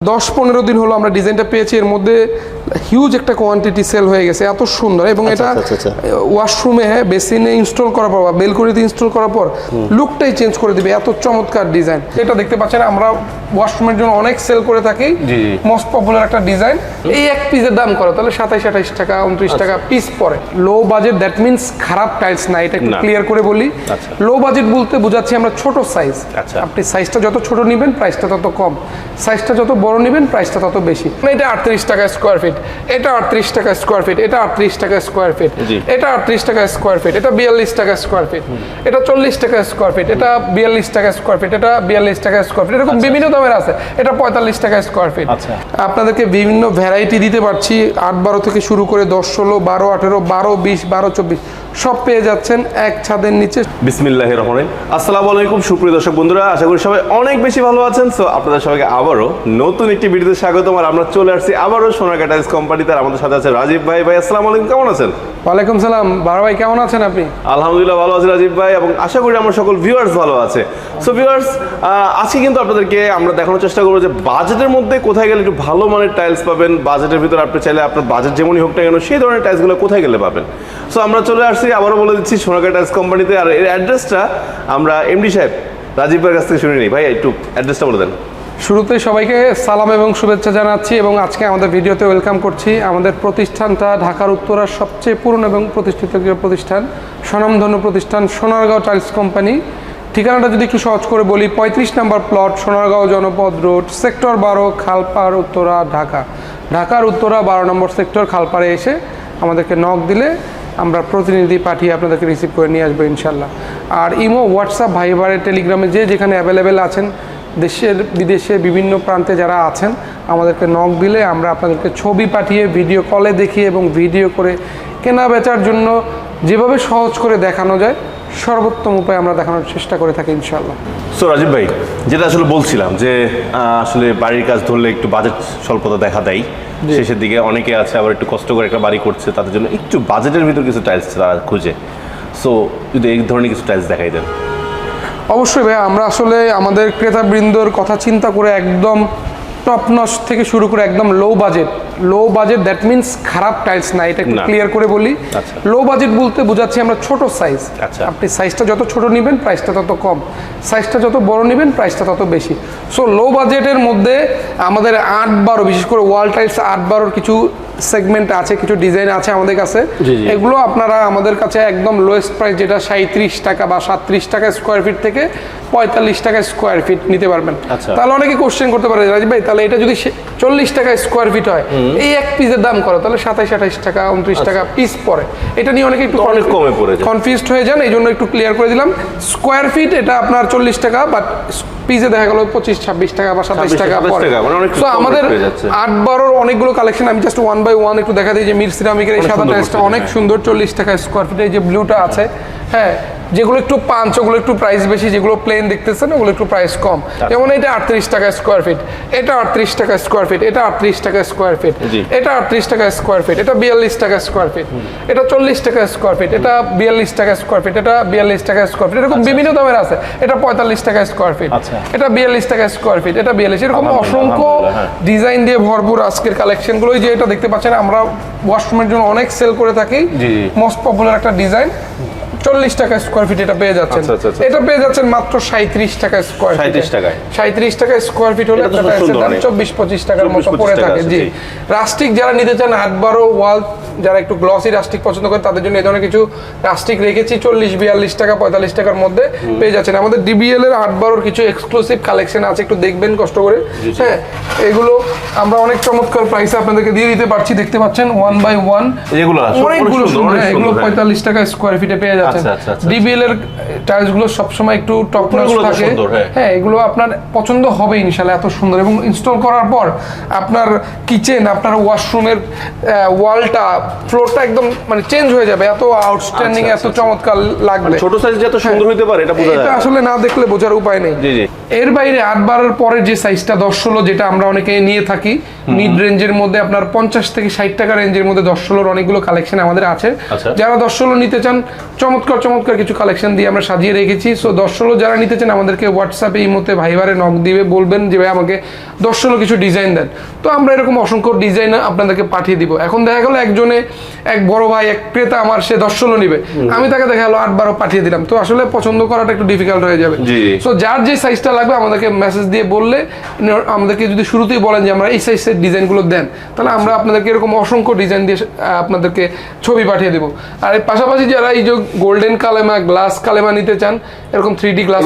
দশ পনেরো দিন হলো আমরা ডিজাইনটা পেয়েছি। এর মধ্যে হিউজ একটা কোয়ান্টিটি সেল হয়ে গেছে এত সুন্দর। এবং এটা আচ্ছা, আচ্ছা, ওয়াশরুমে বেসিনে ইনস্টল করার পর বা বেলকনিতে ইনস্টল করার পর লুকটাই চেঞ্জ করে দিবে এত চমৎকার ডিজাইন এটা দেখতে পাচ্ছেন আমরা ওয়াশরুমের জন্য অনেক সেল করে থাকি। মোস্ট পপুলার একটা ডিজাইন এই এক পিসের দাম করো তাহলে সাতাইশ আঠাইশ টাকা উনত্রিশ টাকা পিস পরে লো বাজেট দ্যাট মিনস খারাপ টাইলস না এটা একটু ক্লিয়ার করে বলি। আচ্ছা। লো বাজেট বলতে বোঝাচ্ছি আমরা ছোট সাইজ আচ্ছা। আপনি সাইজটা যত ছোট নেবেন প্রাইসটা তত কম। সাইজটা যত বড় নেবেন প্রাইসটা তত বেশি। এটা আটত্রিশ টাকা স্কোয়ার ফিট এটা আটত্রিশ টাকা স্কোয়ার ফিট এটা আটত্রিশ টাকা স্কোয়ার ফিট এটা আটত্রিশ টাকা স্কোয়ার ফিট এটা বিয়াল্লিশ টাকা স্কোয়ার ফিট এটা চল্লিশ টাকা স্কোয়ার ফিট এটা বিয়াল্লিশ টাকা স্কোয়ার ফিট এটা বিয়াল্লিশ টাকা স্কোয়ার ফিট এরকম বিভিন্ন দামের আছে এটা পঁয়তাল্লিশ টাকা স্কোয়ার ফিট আচ্ছা। আপনাদেরকে বিভিন্ন ভ্যারাইটি দিতে পারছি আট বারো থেকে শুরু করে দশ ষোলো বারো আঠেরো বারো বিশ বারো চব্বিশ। সব পেয়ে যাচ্ছেন এক ছাদের নিচে। বিসমিল্লাহ রহমান আসসালামু আলাইকুম সুপ্রিয় দর্শক বন্ধুরা আশা করি সবাই অনেক বেশি ভালো আছেন। সো আপনাদের সবাইকে আবারও নতুন একটি ভিডিওতে স্বাগতম আর আমরা চলে আসছি আবারও সোনারকা টাইলস কোম্পানিতে আর আমাদের সাথে আছে রাজীব ভাই। ভাই আসসালামু আলাইকুম কেমন আছেন? ওয়ালাইকুম সালাম। বারো ভাই কেমন আছেন আপনি? আলহামদুলিল্লাহ ভালো আছি রাজীব ভাই এবং আশা করি আমার সকল ভিউয়ার্স ভালো আছে। সো ভিউয়ার্স আজকে কিন্তু আপনাদেরকে আমরা দেখানোর চেষ্টা করব যে বাজেটের মধ্যে কোথায় গেলে একটু ভালো মানের টাইলস পাবেন। বাজেটের ভিতরে আপনি চাইলে আপনার বাজেট যেমনই হোক না কেন সেই ধরনের টাইলসগুলো কোথায় গেলে পাবেন। সো আমরা চলে আসছি আবারও বলে দিচ্ছি সোনাকা টাইলস কোম্পানিতে আর এর অ্যাড্রেসটা আমরা এমডি সাহেব রাজীব ভাইয়ের কাছ থেকে শুনে নিই ভাই, একটু অ্যাড্রেসটা বলে দেন। শুরুতে সবাইকে সালাম এবং শুভেচ্ছা জানাচ্ছি এবং আজকে আমাদের ভিডিওতে ওয়েলকাম করছি আমাদের প্রতিষ্ঠানটা ঢাকার উত্তরার সবচেয়ে পুরনো এবং প্রতিষ্ঠিত প্রতিষ্ঠান, স্বনামধন্য প্রতিষ্ঠান, সোনারগাঁও টাইলস কোম্পানি ঠিকানাটা যদি একটু সহজ করে বলি, পঁয়ত্রিশ নাম্বার প্লট সোনারগাঁও জনপদ রোড, সেক্টর বারো, খালপাড়, উত্তরা, ঢাকা। ঢাকার উত্তরা বারো নম্বর সেক্টর, খালপাড়ে এসে আমাদেরকে নক দিলে আমরা প্রতিনিধি পাঠিয়ে আপনাদেরকে রিসিভ করে নিয়ে আসব ইনশাল্লাহ আর ইমো হোয়াটসঅ্যাপ ভাইবারে টেলিগ্রামে যে যেখানে অ্যাভেলেবেল আছেন দেশের বিদেশে বিভিন্ন প্রান্তে যারা আছেন, আমাদেরকে নক দিলে আমরা আপনাদেরকে ছবি পাঠিয়ে ভিডিও কলে দেখিয়ে এবং ভিডিও করে কেনা বেচার জন্য যেভাবে সহজ করে দেখানো যায়, সর্বোত্তম উপায় আমরা দেখানোর চেষ্টা করে থাকি ইনশাল্লাহ সো রাজীব ভাই, যেটা আসলে বলছিলাম যে আসলে বাড়ির কাজ ধরলে একটু বাজেট স্বল্পতা দেখা দেয়। শেষের দিকে অনেকে আছে আবার একটু কষ্ট করে একটা বাড়ি করছে তাদের জন্য একটু বাজেটের ভিতর কিছু টাইলস তারা খুঁজে। সো যদি এই ধরনের কিছু টাইলস দেখাই দেন। অবশ্যই ভাই আমরা আসলে আমাদের ক্রেতাবৃন্দর কথা চিন্তা করে একদম টপ নচ থেকে শুরু করে একদম low budget low budget that means খারাপ টাইলস না এটা একটু ক্লিয়ার করে বলি। আচ্ছা। লো বাজেট বলতে বোঝাচ্ছি আমরা ছোট সাইজ আচ্ছা। আপনি সাইজটা যত ছোট নেবেন প্রাইসটা তত কম। সাইজটা যত বড় নেবেন প্রাইসটা তত বেশি। সো লো বাজেটের মধ্যে আমাদের আট বারো বিশেষ করে ওয়াল টাইলস আট বারোর কিছু সেগমেন্ট আছে কিছু ডিজাইন আছে আমাদের কাছে। এগুলো আপনারা আমাদের কাছে একদম লোয়েস্ট প্রাইস যেটা সাঁত্রিশ টাকা বা সাতত্রিশ টাকা স্কোয়ার ফিট থেকে পঁয়তাল্লিশ টাকা স্কোয়ার ফিট নিতে পারবেন। আচ্ছা। তাহলে অনেকে কোশ্চেন করতে পারে রাজীব ভাই তাহলে এটা যদি চল্লিশ টাকা স্কোয়ার ফিট হয় এই এক পিসের দাম করো তাহলে সাতাইশ আঠাইশ টাকা উনত্রিশ টাকা পিস পড়ে। এটা নিয়ে অনেকে একটু অনেক কমে পড়ে। কনফিউজড হয়ে যান এই জন্য একটু ক্লিয়ার করে দিলাম। স্কোয়ার ফিট এটা আপনার চল্লিশ টাকা বাট পিসে দেখা গেল পঁচিশ ছাব্বিশ টাকা বা সাতাইশ টাকা 27 পড়ে টাকা, মানে আমাদের। আট বারোর অনেকগুলো কালেকশন আমি জাস্ট ওয়ান বাই ওয়ান একটু দেখা দিই যে মির সিরামিকের এই সাদা টাইসটা অনেক হ্যাঁ। সুন্দর চল্লিশ টাকা স্কোয়ার ফিটে যে ব্লুটা আছে হ্যাঁ যেগুলো একটু পাঞ্চ ওগুলো একটু প্রাইস বেশি যেগুলো প্লেন দেখতেছেন ওগুলো একটু প্রাইস কম আচ্ছা। যেমন এটা আটত্রিশ টাকা স্কোয়ার ফিট এটা আটত্রিশ টাকা স্কোয়ার ফিট এটা আটত্রিশ টাকা স্কোয়ার ফিট এটা আটত্রিশ টাকা স্কোয়ার ফিট এটা বিয়াল্লিশ টাকা স্কোয়ার ফিট এটা চল্লিশ টাকা স্কোয়ার ফিট এটা বিয়াল্লিশ টাকা স্কোয়ার ফিট এটা বিয়াল্লিশ টাকা স্কোয়ার ফিট এরকম বিভিন্ন দামের আছে এটা পঁয়তাল্লিশ টাকা স্কোয়ার ফিট আচ্ছা। এটা বিয়াল্লিশ টাকা স্কোয়ার ফিট এটা বিয়াল্লিশ এরকম অসংখ্য হ্যাঁ। ডিজাইন দিয়ে ভরপুর আজকের কালেকশনগুলো যে এটা দেখতে পাচ্ছেন আমরা ওয়াশরুমের জন্য অনেক সেল করে থাকি। মোস্ট পপুলার একটা ডিজাইন চল্লিশ টাকা স্কোয়ার ফিট এটা পেয়ে যাচ্ছেন। আচ্ছা, আচ্ছা, আচ্ছা। এটা পেয়ে যাচ্ছেন মাত্র সাঁত্রিশ টাকা স্কোয়ার ফিট 37 টাকায়। সাঁত্রিশ টাকা স্কোয়ার ফিট হলে একটা টাইলসের দাম চব্বিশ পঁচিশ টাকার মতো পড়ে থাকে জি। রাস্টিক যারা নিতে চান আট বারো ওয়াল যারা একটু গ্লসি রাস্টিক পছন্দ করে তাদের জন্য এই ধরনের কিছু রাস্টিক রেখেছি। চল্লিশ বিয়াল্লিশ টাকা পঁয়তাল্লিশ টাকার মধ্যে পেয়ে যাচ্ছেন। আমাদের ডিবিএল এর আট বারোর কিছু এক্সক্লুসিভ কালেকশন আছে একটু দেখবেন কষ্ট করে। হ্যাঁ এগুলো আমরা অনেক চমৎকার প্রাইসে আপনাদেরকে দিয়ে দিতে পারছি দেখতে পাচ্ছেন ওয়ান বাই ওয়ান অনেক অনেকগুলো হ্যাঁ, এগুলো হ্যাঁ। পঁয়তাল্লিশ টাকা স্কোয়ার ফিটে পেয়ে যাচ্ছেন। আচ্ছা, আচ্ছা, আচ্ছা, ডিবিএল এর টাইলসগুলো সবসময় একটু টপ নচ থাকে। হ্যাঁ। হ্যাঁ এগুলো আপনার পছন্দ হবে ইনশাল্লাহ এত সুন্দর। এবং ইনস্টল করার পর আপনার কিচেন আপনার ওয়াশরুমের ওয়ালটা ফ্লোরটা একদম মানে চেঞ্জ হয়ে যাবে। এত আউটস্ট্যান্ডিং আচ্ছা, এত চমৎকার লাগবে। ছোট সাইজ যে এত সুন্দর হতে পারে এটা বোঝা যায়। আসলে না দেখলে বোঝার উপায় নেই। জি জি। এর বাইরে আট বারের পরের যে সাইজটা দশ ষোলো যেটা আমরা অনেকে নিয়ে থাকি মিড রেঞ্জের মধ্যে আপনার পঞ্চাশ থেকে ষাট টাকা রেঞ্জের মধ্যে দশ ষোলোর অনেকগুলো কালেকশন আমাদের আছে। আচ্ছা। যারা দশ ষোলো নিতে চান চমৎকার চমৎকার চমৎকার কিছু কালেকশন দিয়ে আমরা সাজিয়ে রেখেছি। সো দশ ষোলো যারা নিতে চান, আমাদেরকে হোয়াটসঅ্যাপে এই মুহূর্তে ভাইবারে নক দিবে, বলবেন যে, ভাই, আমাকে দশ ষোলো কিছু ডিজাইন দেন। তো আমরা এরকম অসংখ্য ডিজাইন আপনাদেরকে পাঠিয়ে দিব। এখন দেখা গেলো একজনে এক বড় ভাই এক ক্রেতা আমার সে দশ ষোলো নিবে। আমি তাকে দেখা গেলো আট বারো পাঠিয়ে দিলাম। তো আসলে পছন্দ করাটা একটু ডিফিকাল্ট হয়ে যাবে। সো যার যে সাইজটা লাগবে আমাদেরকে মেসেজ দিয়ে বললে আমাদেরকে যদি শুরুতেই বলেন যে আমরা এই সাইজের ডিজাইনগুলো দেন তাহলে আমরা আপনাদেরকে এরকম অসংখ্য ডিজাইন দিয়ে আপনাদেরকে ছবি পাঠিয়ে দেবো। আর এর পাশাপাশি যারা এই যে গোল্ডেন কালেমা গ্লাস কালেমা নিতে চান এরকম থ্রি ডি গ্লাস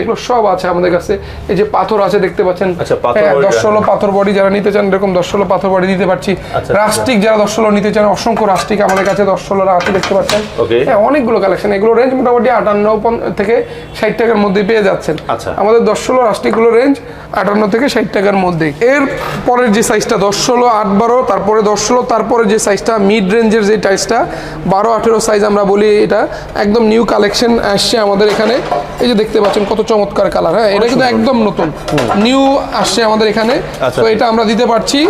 এগুলো সব আছে? আমাদের কাছে। এই যে পাথর আছে দেখতে পাচ্ছেন। আচ্ছা, পাথর হ্যাঁ, দশ ষোলো পাথর বডি যারা নিতে চান এরকম দশ ষোলো পাথর বডি দিতে পারছি। আচ্ছা। রাস্টিক যারা দশ ষোলো নিতে চান অসংখ্য রাস্টিক আমাদের কাছে দশ ষোলো আছে দেখতে পাচ্ছেন। হ্যাঁ অনেকগুলো কালেকশন এগুলো রেঞ্জ মোটামুটি আটান্ন পন- থেকে ষাট টাকার মধ্যে পেয়ে যাচ্ছেন। আচ্ছা। আমাদের দশ ষোলো রাস্টিকগুলো রেঞ্জ আটান্ন থেকে ষাট টাকার মধ্যে এর পরের যে সাইজটা দশ ষোলো আট বারো তারপরে দশ ষোলো তারপরে যে সাইজটা মিড রেঞ্জের যে টাইসটা বারো আঠেরো সাইজ আমরা বলি এটা একদম নিউ কালেকশন আসছে আমাদের এখানে। এই যে দেখতে পাচ্ছেন কত চমৎকার কালার হ্যাঁ এটা কিন্তু একদম নতুন। নিউ আসছে আমাদের এখানে। আচ্ছা। তো এটা আমরা দিতে পারছি।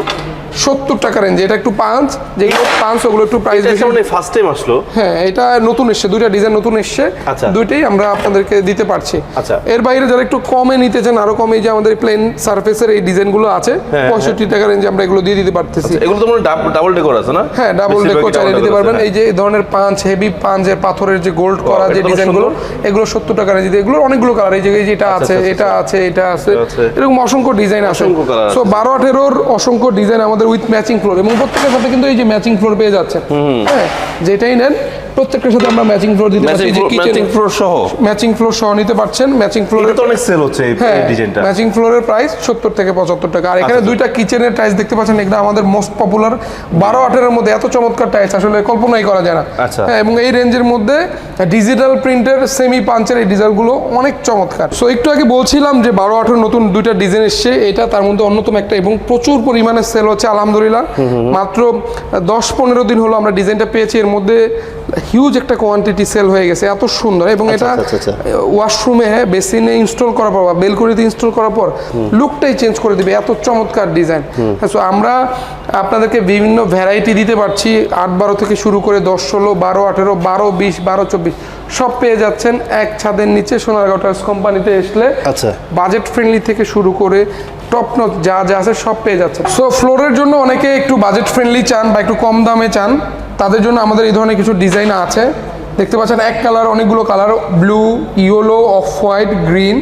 সত্তর টাকা রেঞ্জে এটা একটু পাঁচ যেগুলো পাঁচ ওগুলো একটু প্রাইস বেশি। ফার্স্ট টাইম আসলো। হ্যাঁ এটা নতুন এসছে দুইটা ডিজাইন নতুন এসছে। আচ্ছা। দুইটাই আমরা আপনাদেরকে দিতে পারছি। আচ্ছা। এর বাইরে যারা একটু কমে নিতে চান আরও কমে যে আমাদের প্লেন সারফেসের এই ডিজাইনগুলো আছে হ্যাঁ, পঁয়ষট্টি টাকা রেঞ্জে আমরা এগুলো দিয়ে দিতে পারতেছি। এগুলো তো মনে ডাবল ডেকোর আছে না? হ্যাঁ ডাবল বেশিরভাগই ডেকো চাইলে double নিতে decker পারবেন। এই যে এই ধরনের পাঁচ হেভি পাঁচের পাথরের যে গোল্ড করা যে ডিজাইনগুলো এগুলো সত্তর টাকা রেঞ্জে এগুলো অনেকগুলো কালার এই যে এটা আছে আচ্ছা, এটা আছে এটা আছে। আছে। এরকম অসংখ্য ডিজাইন আছে আছে। সো বারো আঠেরোর অসংখ্য ডিজাইন আমাদের উইথ ম্যাচিং ফ্লোর এবং প্রত্যেকের সাথে কিন্তু এই যে ম্যাচিং ফ্লোর পেয়ে যাচ্ছে হ্যাঁ যেটাই নেন প্রত্যেকটার সাথে আমরা ম্যাচিং ফ্লোর দিতে পারছি যে কিচেন ম্যাচিং ফ্লোর সহ। ম্যাচিং ফ্লোর সহ নিতে পারছেন ম্যাচিং এটা ফ্লোরের তো অনেক সেল হচ্ছে এই ডিজাইনটা ম্যাচিং ফ্লোরের প্রাইস সত্তর থেকে পঁচাত্তর টাকা। আর এখানে আচ্ছা। দুইটা কিচেনের টাইলস দেখতে পাচ্ছেন এটা আমাদের মোস্ট পপুলার বারো আঠেরোর মধ্যে এত চমৎকার টাইলস আসলে কল্পনাই করা যায় না। আচ্ছা। হ্যাঁ এবং এই রেঞ্জের মধ্যে ডিজিটাল প্রিন্টের সেমি পাঞ্চের এই ডিজাইনগুলো অনেক চমৎকার। সো একটু আগে বলছিলাম যে বারো আঠেরো নতুন দুইটা ডিজাইন এসছে। এটা তার মধ্যে অন্যতম একটা এবং প্রচুর পরিমাণে সেল হচ্ছে আলহামদুলিল্লাহ। মাত্র দশ পনেরো দিন হলো আমরা ডিজাইনটা পেয়েছি। এর মধ্যে হিউজ একটা কোয়ান্টিটি সেল হয়ে গেছে এত সুন্দর। এবং এটা আচ্ছা, আচ্ছা, ওয়াশরুমে বেসিনে ইনস্টল করার পর বা বেলকনিতে ইনস্টল করার পর লুকটাই চেঞ্জ করে দিবে এত চমৎকার ডিজাইন সো আমরা আপনাদেরকে বিভিন্ন ভ্যারাইটি দিতে পারছি আট বারো থেকে শুরু করে দশ ষোলো বারো আঠেরো বারো বিশ বারো চব্বিশ সব পেয়ে যাচ্ছেন এক ছাদের নিচে সোনারগাঁও টাইলস কোম্পানিতে আসলে আচ্ছা। বাজেট ফ্রেন্ডলি থেকে শুরু করে টপ নচ যা যা আছে সব পেয়ে যাচ্ছে সো ফ্লোরের জন্য অনেকে একটু বাজেট ফ্রেন্ডলি চান বা একটু কম দামে চান। তাদের জন্য আমাদের এই ধরনের কিছু ডিজাইন আছে। দেখতে পাচ্ছেন এক কালার অনেকগুলো colour blue yellow off white green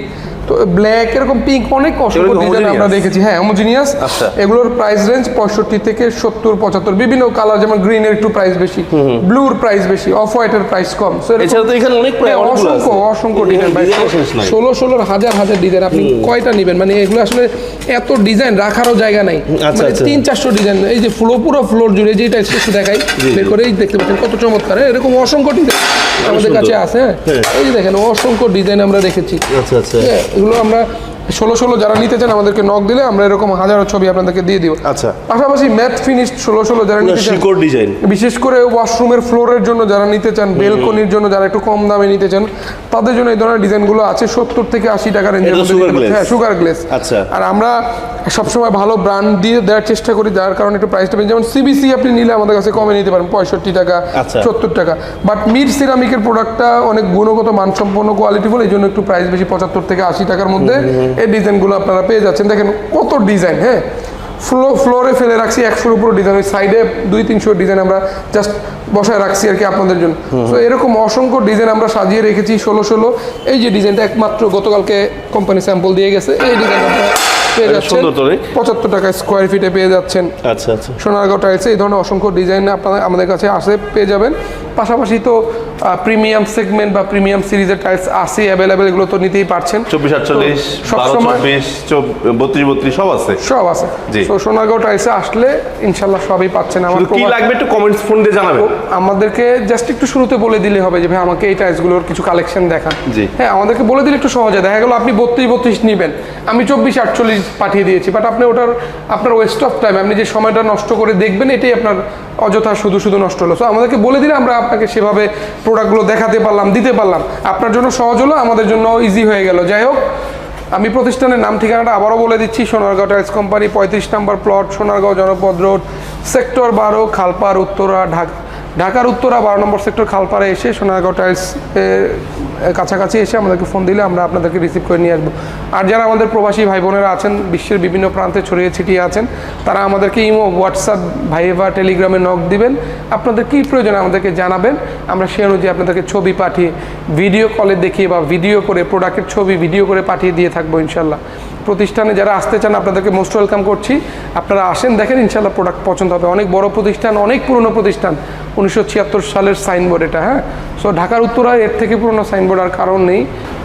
তো ব্ল্যাক এরকম পিঙ্ক অনেক অসংখ্য ডিজাইন আমরা দেখেছি। হ্যাঁ হোমোজিনিয়াস আচ্ছা। এগুলোর প্রাইস রেঞ্জ পঁয়ষট্টি থেকে সত্তর পঁচাত্তর। বিভিন্ন কালার যেমন গ্রিনের একটু প্রাইস বেশি ব্লুর প্রাইস বেশি অফ হোয়াইটের প্রাইস কম। এছাড়া তো এখানে অনেক হ্যাঁ। অসংখ্য অসংখ্য ডিজাইন নাই। ষোলো হাজার হাজার ডিজাইন আপনি কয়টা নেবেন? মানে এগুলো আসলে এত ডিজাইন রাখারও জায়গা নাই। আচ্ছা, মানে আচ্ছা। তিন চারশো ডিজাইন এই যে ফ্লো পুরো ফ্লোর জুড়ে যেটা একটু দেখাই বের করে এই দেখতে পাচ্ছেন কত চমৎকার। হ্যাঁ, এরকম অসংখ্য ডিজাইন আমাদের কাছে আছে হ্যাঁ। এই যে দেখেন অসংখ্য ডিজাইন আমরা রেখেছি আচ্ছা আচ্ছা। এগুলো আমরা ষোলো ষোলো যারা নিতে চান আমাদেরকে নক দিলে আমরা এরকম হাজারো ছবি আপনাদেরকে দিয়ে দিব আচ্ছা। পাশাপাশি ম্যাট ফিনিশ ষোলো ষোলো যারা নিতে চান ডিজাইন বিশেষ করে ওয়াশরুমের ফ্লোরের জন্য যারা নিতে চান বেলকনির জন্য যারা একটু কম দামে নিতে চান তাদের জন্য এই ধরনের ডিজাইনগুলো আছে সত্তর থেকে আশি টাকা রেঞ্জের মধ্যে? হ্যাঁ সুগার গ্লেস আচ্ছা। আর আমরা সবসময় ভালো ব্র্যান্ড দিয়ে দেওয়ার চেষ্টা করি যার কারণে একটু প্রাইসটা যেমন সিবিসি আপনি নিলে আমাদের কাছে কমে নিতে পারেন পঁয়ষট্টি টাকা আচ্ছা। সত্তর টাকা বাট মিড সিরামিকের প্রোডাক্টটা অনেক গুণগত মানসম্পন্ন কোয়ালিটিফুল এই জন্য একটু প্রাইস বেশি পঁচাত্তর থেকে আশি টাকার মধ্যে এই ডিজাইনগুলো আপনারা পেয়ে যাচ্ছেন। দেখেন কত ডিজাইন হ্যাঁ? ফ্লো ফ্লোরে ফেলে রাখছি একশোর উপর ডিজাইন ওই সাইডে দুই তিনশো ডিজাইন আমরা জাস্ট বসায় রাখছি আর কি আপনাদের জন্য। তো এরকম অসংখ্য ডিজাইন আমরা সাজিয়ে রেখেছি ষোলো ষোলো। এই যে ডিজাইনটা একমাত্র গতকালকে কোম্পানি স্যাম্পল দিয়ে গেছে। এই ডিজাইন আপনারা পেয়ে যাচ্ছেন। সুন্দর তো রে। পঁচাত্তর টাকা স্কোয়ার ফিটে পেয়ে যাচ্ছেন। আচ্ছা আচ্ছা। সোনারগাঁও টাইলসে এই ধরনের অসংখ্য ডিজাইন আপনাদের আমাদের কাছে আসে পেয়ে যাবেন। পাশাপাশি তো প্রিমিয়াম সেগমেন্ট বা প্রিমিয়াম সিরিজের টাইলস আছে অ্যাভেলেবেল এগুলো তো নিতেই পারছেন। চব্বিশ আটচল্লিশ চব্বিশ বত্রিশ বত্রিশ সব আছে। সব আছে। তো সোনারগাঁও টাইলসে আসলে ইনশাল্লাহ সবই পাচ্ছেন। আমার কি লাগবে একটু কমেন্টস ফোন দিয়ে জানাবেন। আমাদেরকে জাস্ট একটু শুরুতে বলে দিলে হবে যে ভাই আমাকে এই টাইলসগুলোর কিছু কালেকশন দেখান। হ্যাঁ আমাদেরকে বলে দিলে একটু সহজে। দেখা গেল আপনি বত্রিশ বত্রিশ নেবেন। আমি চব্বিশ আটচল্লিশ পাঠিয়ে দিয়েছি বাট আপনি ওটার আপনার ওয়েস্ট অফ টাইম আপনি যে সময়টা নষ্ট করে দেখবেন এটাই আপনার অযথা শুধু শুধু নষ্ট হলো। সো আমাদেরকে বলে দিলে আমরা আপনাকে সেভাবে প্রোডাক্টগুলো দেখাতে পারলাম, দিতে পারলাম। আপনার জন্য সহজ হলো, আমাদের জন্য ইজি হয়ে গেল। যাই হোক, আমি প্রতিষ্ঠানের নাম ঠিকানাটা আবারও বলে দিচ্ছি, সোনারগাঁও টাইলস কোম্পানি পঁয়ত্রিশ নম্বর প্লট সোনারগাঁও জনপদ রোড সেক্টর বারো, খালপার, উত্তরা, ঢাকা। ঢাকার উত্তরা বারো নম্বর সেক্টর খালপাড়ে এসে সোনারগাঁও টাইলস কাছাকাছি এসে আমাদেরকে ফোন দিলে আমরা আপনাদেরকে রিসিভ করে নিয়ে আসব। আর যারা আমাদের প্রবাসী ভাই বোনেরা আছেন, বিশ্বের বিভিন্ন প্রান্তে ছড়িয়ে ছিটিয়ে আছেন, তারা আমাদেরকে ইমো, হোয়াটসঅ্যাপ, ভাইভা, টেলিগ্রামে নক দিবেন। আপনাদের কী প্রয়োজন আমাদেরকে জানাবেন। আমরা সেই অনুযায়ী আপনাদেরকে ছবি পাঠিয়ে ভিডিও কলে দেখিয়ে বা ভিডিও করে প্রোডাক্টের ছবি ভিডিও করে পাঠিয়ে দিয়ে থাকব ইনশাল্লাহ প্রতিষ্ঠানে যারা আসতে চান, আপনাদেরকে মোস্ট ওয়েলকাম করছি। আপনারা আসেন, দেখেন ইনশাল্লাহ প্রোডাক্ট পছন্দ হবে। অনেক বড় প্রতিষ্ঠান, অনেক পুরনো প্রতিষ্ঠান। উনিশশো ছিয়াত্তর সালের সাইনবোর্ড এটা হ্যাঁ? সো ঢাকার উত্তরায় এর থেকে পুরনো সাইনবোর্ড আর কারণ নেই।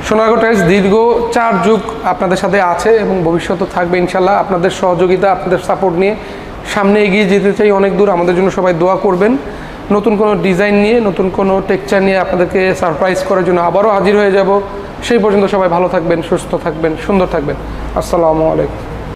সোনারগাঁও টাইলস দীর্ঘ চার যুগ আপনাদের সাথে আছে এবং ভবিষ্যতে থাকবে ইনশাল্লাহ আপনাদের সহযোগিতা, আপনাদের সাপোর্ট নিয়ে সামনে এগিয়ে যেতে চাই অনেক দূর। আমাদের জন্য সবাই দোয়া করবেন। নতুন কোনো ডিজাইন নিয়ে, নতুন কোনো টেক্সচার নিয়ে আপনাদেরকে সারপ্রাইজ করার জন্য আবারও হাজির হয়ে যাব। সেই পর্যন্ত সবাই ভালো থাকবেন সুস্থ থাকবেন সুন্দর থাকবেন। আসসালামু আলাইকুম।